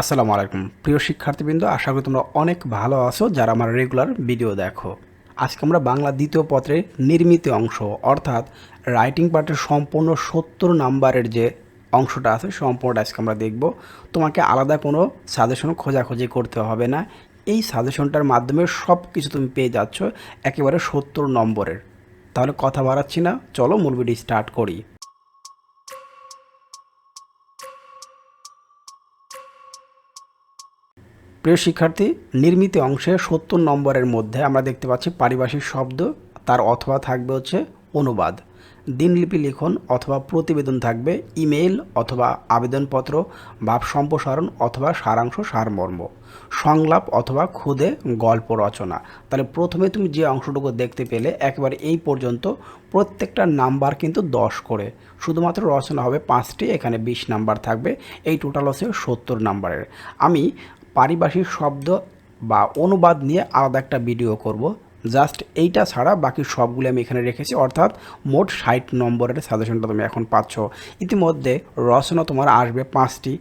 আসসালামু আলাইকুম। প্রিয় শিক্ষার্থীবৃন্দ, আশা করি তোমরা অনেক ভালো আছো যারা আমার রেগুলার ভিডিও দেখো। আজকে আমরা বাংলা দ্বিতীয় পত্রের নির্মিত অংশ, অর্থাৎ রাইটিং পার্টের সম্পূর্ণ সত্তর নাম্বারের যে অংশটা আছে, সম্পূর্ণটা আজকে আমরা দেখব। তোমাকে আলাদা কোনো সাজেশন খোঁজাখুঁজি করতে হবে না। এই সাজেশনটার মাধ্যমে সব কিছু তুমি পেয়ে যাচ্ছ একেবারে সত্তর নম্বরের। তাহলে কথা বাড়াচ্ছি না, চলো মূল ভিডিও স্টার্ট করি। প্রিয় শিক্ষার্থী, নির্মিত অংশে সত্তর নম্বরের মধ্যে আমরা দেখতে পাচ্ছি পারিভাষিক শব্দ, তার অথবা থাকবে হচ্ছে অনুবাদ। দিনলিপি লিখন অথবা প্রতিবেদন থাকবে, ইমেইল অথবা আবেদনপত্র, ভাব সম্প্রসারণ অথবা সারাংশ সারমর্ম, সংলাপ অথবা খুদে গল্প রচনা। তাহলে প্রথমে তুমি যে অংশটুকু দেখতে পেলে, একেবারে এই পর্যন্ত প্রত্যেকটা নাম্বার কিন্তু দশ করে। শুধুমাত্র রচনা হবে পাঁচটি, এখানে বিশ নাম্বার থাকবে, এই টোটাল হচ্ছে সত্তর নাম্বারের। আমি পারিভাষিক শব্দ বা অনুবাদ নিয়ে আলাদা একটা ভিডিও করব। জাস্ট এইটা ছাড়া বাকি সবগুলো আমি এখানে রেখেছি। অর্থাৎ মোট ষাট নম্বরের সাজেশনটা তুমি এখন পাচ্ছ। ইতিমধ্যে রচনা তোমার আসবে পাঁচটি।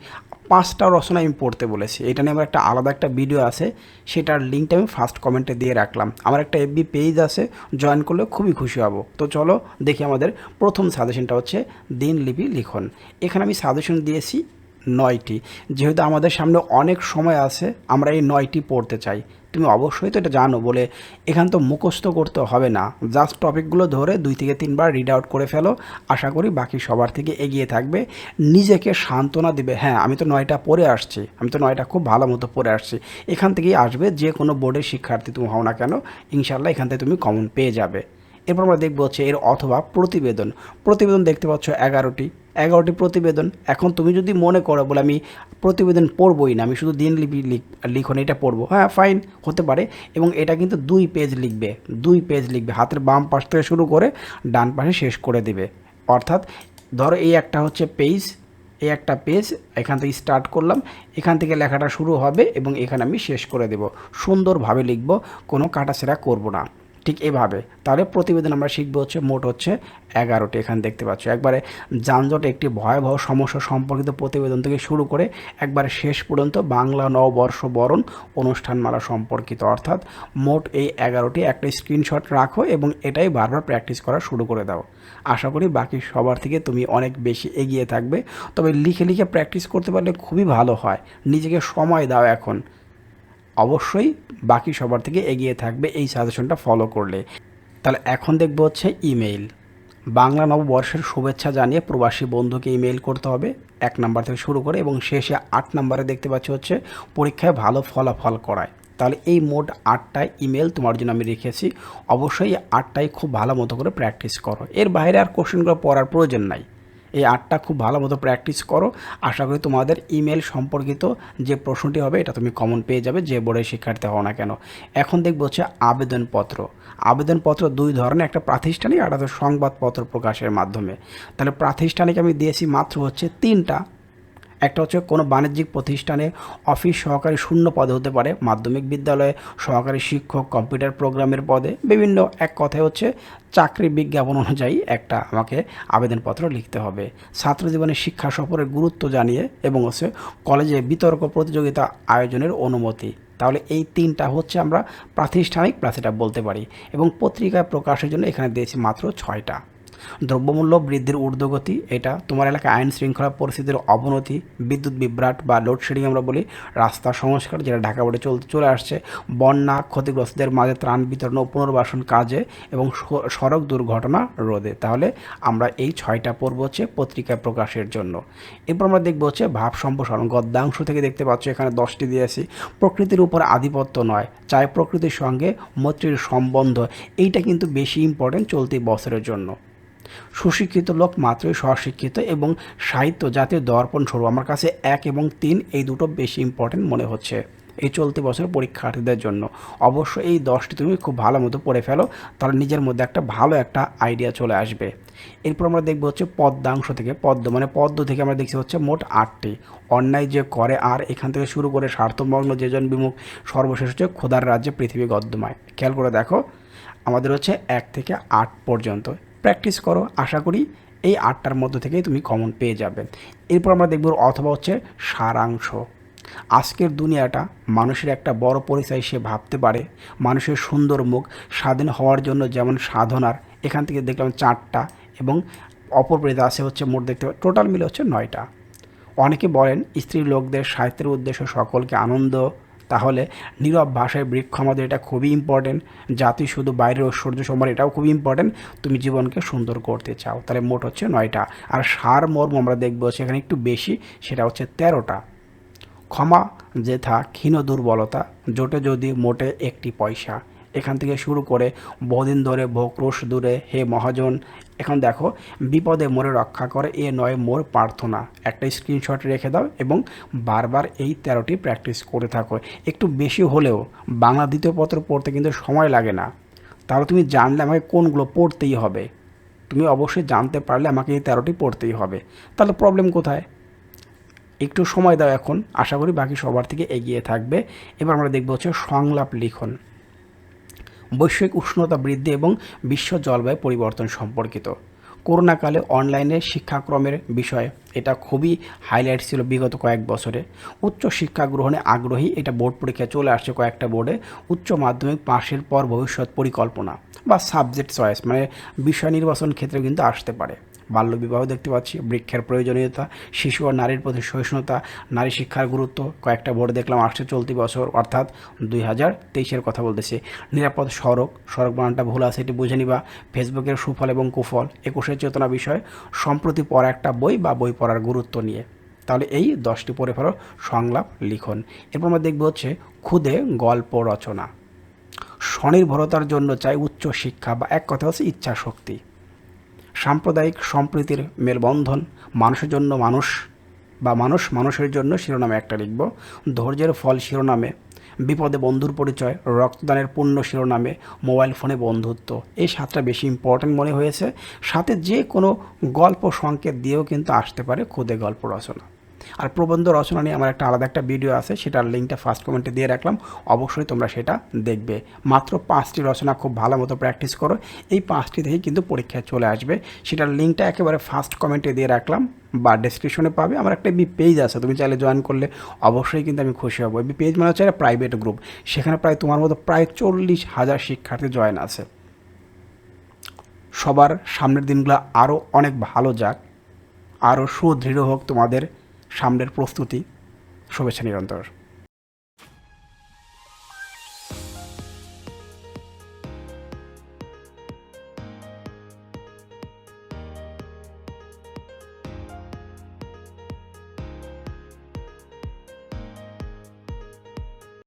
পাঁচটা রচনা আমি পড়তে বলেছি। এটা নিয়ে আমার একটা আলাদা একটা ভিডিও আছে। সেটার লিঙ্কটা আমি ফার্স্ট কমেন্টে দিয়ে রাখলাম। আমার একটা এফবি পেজ আছে। জয়েন করলে খুবই খুশি হব। তো চলো দেখি আমাদের প্রথম সাজেশনটা হচ্ছে দিনলিপি লিখন। এখানে আমি সাজেশন দিয়েছি নয়টি। যেহেতু আমাদের সামনে অনেক সময় আছে, আমরা এই নয়টি পড়তে চাই। তুমি অবশ্যই তো এটা জানো বলে এখান তো মুখস্থ করতে হবে না। জাস্ট টপিকগুলো ধরে দুই থেকে তিনবার রিড আউট করে ফেলো। আশা করি বাকি সবার থেকে এগিয়ে থাকবে। নিজেকে সান্ত্বনা দিবে। হ্যাঁ আমি তো নয়টা পড়ে আসছি। আমি তো নয়টা খুব ভালো মতো পড়ে আসছি। এখান থেকেই আসবে যে কোনো বোর্ডের শিক্ষার্থী তুমি হও না কেন ইনশাল্লাহ এখান থেকে তুমি কমন পেয়ে যাবে। এরপর আমরা দেখব হচ্ছে এর অথবা প্রতিবেদন। প্রতিবেদন দেখতে পাচ্ছ এগারোটি। এগারোটি প্রতিবেদন। এখন তুমি যদি মনে করো বলে আমি প্রতিবেদন পড়বই না, আমি শুধু দিনলিপি লিখন, এটা পড়ব। হ্যাঁ ফাইন হতে পারে। এবং এটা কিন্তু দুই পেজ লিখবে, দুই পেজ লিখবে। হাতের বাম পাশ থেকে শুরু করে ডান পাশে শেষ করে দেবে। অর্থাৎ ধরো এই একটা হচ্ছে পেজ এই একটা পেজ এখান থেকে স্টার্ট করলাম। এখান থেকে লেখাটা শুরু হবে এবং এখানে আমি শেষ করে দেব। সুন্দরভাবে লিখব, কোনো কাটাছেড়া করব না। ঠিক এভাবে। তাহলে প্রতিবেদন আমরা শিখব হচ্ছে, মোট হচ্ছে এগারোটি। এখানে দেখতে পাচ্ছ, একবারে যানজট একটি ভয়াবহ সমস্যা সম্পর্কিত প্রতিবেদন থেকে শুরু করে একবারে শেষ পর্যন্ত বাংলা নববর্ষ বরণ অনুষ্ঠানমালা সম্পর্কিত। অর্থাৎ মোট এই এগারোটি একটা স্ক্রিনশট রাখো এবং এটাই বারবার প্র্যাকটিস করা শুরু করে দাও। আশা করি বাকি সবার থেকে তুমি অনেক বেশি এগিয়ে থাকবে। তবে লিখে লিখে প্র্যাকটিস করতে পারলে খুবই ভালো হয়। নিজেকে সময় দাও এখন। অবশ্যই বাকি সবার থেকে এগিয়ে থাকবে এই সাজেশনটা ফলো করলে। তাহলে এখন দেখব হচ্ছে ইমেইল বাংলা নববর্ষের শুভেচ্ছা জানিয়ে প্রবাসী বন্ধুকে ইমেইল করতে হবে, এক নাম্বার থেকে শুরু করে এবং শেষে আট নাম্বারে দেখতে পাচ্ছি হচ্ছে পরীক্ষায় ভালো ফলাফল করায়। তাহলে এই মোট আটটায় ইমেল তোমার জন্য আমি রেখেছি। অবশ্যই আটটাই খুব ভালো মতো করে প্র্যাকটিস করো। এর বাইরে আর কোশ্চেনগুলো পড়ার প্রয়োজন নাই। এই আর্টটা খুব ভালো মতো প্র্যাকটিস করো। আশা করি তোমাদের ইমেল সম্পর্কিত যে প্রশ্নটি হবে, এটা তুমি কমন পেয়ে যাবে, যে বোর্ডে শিক্ষার্থী হও না কেন। এখন দেখব হচ্ছে আবেদনপত্র। আবেদনপত্র দুই ধরনের, একটা প্রাতিষ্ঠানিক আর একটা সংবাদপত্র প্রকাশের মাধ্যমে। তাহলে প্রাতিষ্ঠানিক আমি দিয়েছি মাত্র হচ্ছে তিনটা। একটা হচ্ছে কোনো বাণিজ্যিক প্রতিষ্ঠানে অফিস সহকারী শূন্য পদে হতে পারে, মাধ্যমিক বিদ্যালয়ে সহকারী শিক্ষক কম্পিউটার প্রোগ্রামের পদে। বিভিন্ন এক কথায় হচ্ছে চাকরি বিজ্ঞাপন অনুযায়ী একটা আমাকে আবেদনপত্র লিখতে হবে। ছাত্র জীবনে শিক্ষা সফরের গুরুত্ব জানিয়ে এবং হচ্ছে কলেজে বিতর্ক প্রতিযোগিতা আয়োজনের অনুমতি। তাহলে এই তিনটা হচ্ছে আমরা প্রাতিষ্ঠানিক এটা বলতে পারি এবং পত্রিকায় প্রকাশের জন্য এখানে দিয়েছি মাত্র ছয়টা। দ্রব্যমূল্য বৃদ্ধির ঊর্ধ্বগতি, এটা তোমার এলাকায় আইন শৃঙ্খলা পরিস্থিতির অবনতি, বিদ্যুৎ বিভ্রাট বা লোডশেডিং আমরা বলি, রাস্তা সংস্কার যেটা ঢাকা বোর্ডে চলতে, চলে আসছে, বন্যা, ক্ষতিগ্রস্তদের মাঝে ত্রাণ বিতরণ ও পুনর্বাসন কাজে এবং সড়ক দুর্ঘটনা রোধে। তাহলে আমরা এই ছয়টা পর্ব হচ্ছে পত্রিকায় প্রকাশের জন্য। এরপর আমরা দেখব হচ্ছে ভাব সম্প্রসারণ। গদ্যাংশ থেকে দেখতে পাচ্ছ এখানে দশটি দিয়েছি প্রকৃতির উপর আধিপত্য নয় চাই প্রকৃতির সঙ্গে মৈত্রীর সম্বন্ধ। এইটা কিন্তু বেশি ইম্পর্টেন্ট চলতি বছরের জন্য। সুশিক্ষিত লোক মাত্রই স্বশিক্ষিত এবং সাহিত্য জাতীয় দর্পণ স্বরূপ। আমার কাছে এক এবং তিন, এই দুটো বেশি ইম্পর্টেন্ট মনে হচ্ছে এই চলতি বছর পরীক্ষার্থীদের জন্য। অবশ্য এই দশটি তুমি খুব ভালো মতো পড়ে ফেলো, তাহলে নিজের মধ্যে একটা ভালো একটা আইডিয়া চলে আসবে। এরপর আমরা দেখব হচ্ছে পদ্মাংশ থেকে, পদ্ম মানে পদ্ম থেকে আমরা দেখছি হচ্ছে মোট আটটি। অন্যায় যে করে আর এখান থেকে শুরু করে স্বার্থমগ্ন যেজন বিমুখ, সর্বশেষ হচ্ছে খোদার রাজ্যে পৃথিবী গদ্যমায়। খেয়াল করে দেখো, আমাদের হচ্ছে এক থেকে আট পর্যন্ত। প্র্যাকটিস করো, আশা করি এই আটটার মধ্যে থেকেই তুমি কমন পেয়ে যাবে। এরপর আমরা দেখব অথবা হচ্ছে সারাংশ। আজকের দুনিয়াটা মানুষের একটা বড় পরিচয় সে ভাবতে পারে। মানুষের সুন্দর মুখ, স্বাধীন হওয়ার জন্য যেমন সাধনার, এখান থেকে দেখলাম চারটা এবং অপরপ্রেদা আছে হচ্ছে মোট দেখতে টোটাল মিলে হচ্ছে নয়টা। অনেকে বলেন স্ত্রী লোকদের সাহিত্যের উদ্দেশ্য সকলকে আনন্দ তাহলে নীরব ভাষায় বৃক্ষ আমাদের এটা খুবই ইম্পর্টেন্ট জাতি শুধু বাইরের ঐশ্বর্য সম্মান এটাও খুবই ইম্পর্টেন্ট তুমি জীবনকে সুন্দর করতে চাও। তাহলে মোট হচ্ছে নয়টা। আর সার মর্ম আমরা দেখব সেখানে একটু বেশি, সেটা হচ্ছে তেরোটা। ক্ষমা, যেথা, ক্ষীণ দুর্বলতা, জোটে যদি মোটে একটি পয়সা। এখান থেকে শুরু করে বহুদিন ধরে ভোক্রোশ দূরে, হে মহাজন। এখন দেখো, বিপদে মোরে রক্ষা করে এ নয় মোর প্রার্থনা। একটা স্ক্রিনশট রেখে দাও এবং বারবার এই তেরোটি প্র্যাকটিস করে থাকো। একটু বেশি হলেও বাংলা দ্বিতীয় পত্র পড়তে কিন্তু সময় লাগে না। তাহলে তুমি জানলে আমাকে কোনগুলো পড়তেই হবে। তুমি অবশ্যই জানতে পারলে আমাকে এই তেরোটি পড়তেই হবে। তাহলে প্রবলেম কোথায়? একটু সময় দাও এখন। আশা করি বাকি সবার থেকে এগিয়ে থাকবে। এবার আমরা দেখব হচ্ছে সংলাপ লিখন। বৈশ্বিক উষ্ণতা বৃদ্ধি এবং বিশ্ব জলবায়ু পরিবর্তন সম্পর্কিত। করোনাকালে অনলাইনে শিক্ষাক্রমের বিষয়ে এটা খুবই হাইলাইট ছিল বিগত কয়েক বছরে। উচ্চ শিক্ষা গ্রহণে আগ্রহী এটা বোর্ড পরীক্ষায় চলে আসছে কয়েকটা বোর্ডে। উচ্চ মাধ্যমিক পাশের পর ভবিষ্যৎ পরিকল্পনা বা সাবজেক্ট চয়েস মানে বিষয় নির্বাচন ক্ষেত্রে কিন্তু আসতে পারে। বাল্যবিবাহ দেখতে পাচ্ছি, বৃক্ষের প্রয়োজনীয়তা, শিশু ও নারীর প্রতি সহিষ্ণুতা, নারী শিক্ষার গুরুত্ব, কয়েকটা বোর্ড দেখলাম আসছে চলতি বছর, অর্থাৎ দুই হাজার তেইশের কথা বলতেছি। নিরাপদ সড়ক সড়ক বানানটা ভুল আছে, এটি বুঝে নিবা। ফেসবুকের সুফল এবং কুফল, একুশের চেতনা বিষয়, সম্প্রতি পড়া একটা বই বা বই পড়ার গুরুত্ব নিয়ে। তাহলে এই দশটি পড়ে ফেলো, সংলাপ, লিখন। এরপর আমরা দেখব হচ্ছে খুদে গল্প রচনা। স্বনির্ভরতার জন্য চাই উচ্চ শিক্ষা বা এক কথা হচ্ছে ইচ্ছা শক্তি সাম্প্রদায়িক সম্প্রীতির মেলবন্ধন, মানুষের জন্য মানুষ বা মানুষ মানুষের জন্য শিরোনামে একটা লিখব। ধৈর্যের ফল শিরোনামে, বিপদে বন্ধুর পরিচয়, রক্তদানের পূর্ণ শিরোনামে, মোবাইল ফোনে বন্ধুত্ব। এই সাতটা বেশি ইম্পর্ট্যান্ট মনে হয়েছে। সাথে যে কোনো গল্প সংকেত দিয়েও কিন্তু আসতে পারে খুদে গল্প রচনা। আর প্রবন্ধ রচনা নিয়ে আমার একটা আলাদা একটা ভিডিও আছে, সেটার লিঙ্কটা ফার্স্ট কমেন্টে দিয়ে রাখলাম, অবশ্যই তোমরা সেটা দেখবে। মাত্র পাঁচটি রচনা খুব ভালো মতো প্র্যাকটিস করো, এই পাঁচটি থেকেই কিন্তু পরীক্ষায় চলে আসবে। সেটার লিঙ্কটা একেবারে ফার্স্ট কমেন্টে দিয়ে রাখলাম, বা ডেসক্রিপশনে পাবে। আমার একটা বি পেজ আছে, তুমি চাইলে জয়েন করলে অবশ্যই কিন্তু আমি খুশি হব। বি পেজ মানে হচ্ছে একটা প্রাইভেট গ্রুপ সেখানে প্রায় তোমার মতো প্রায় চল্লিশ হাজার শিক্ষার্থী জয়েন আছে। সবার সামনের দিনগুলো আরও অনেক ভালো যাক আরও সুদৃঢ় হোক তোমাদের সামনের প্রস্তুতি। শুভেচ্ছা নিরন্তর।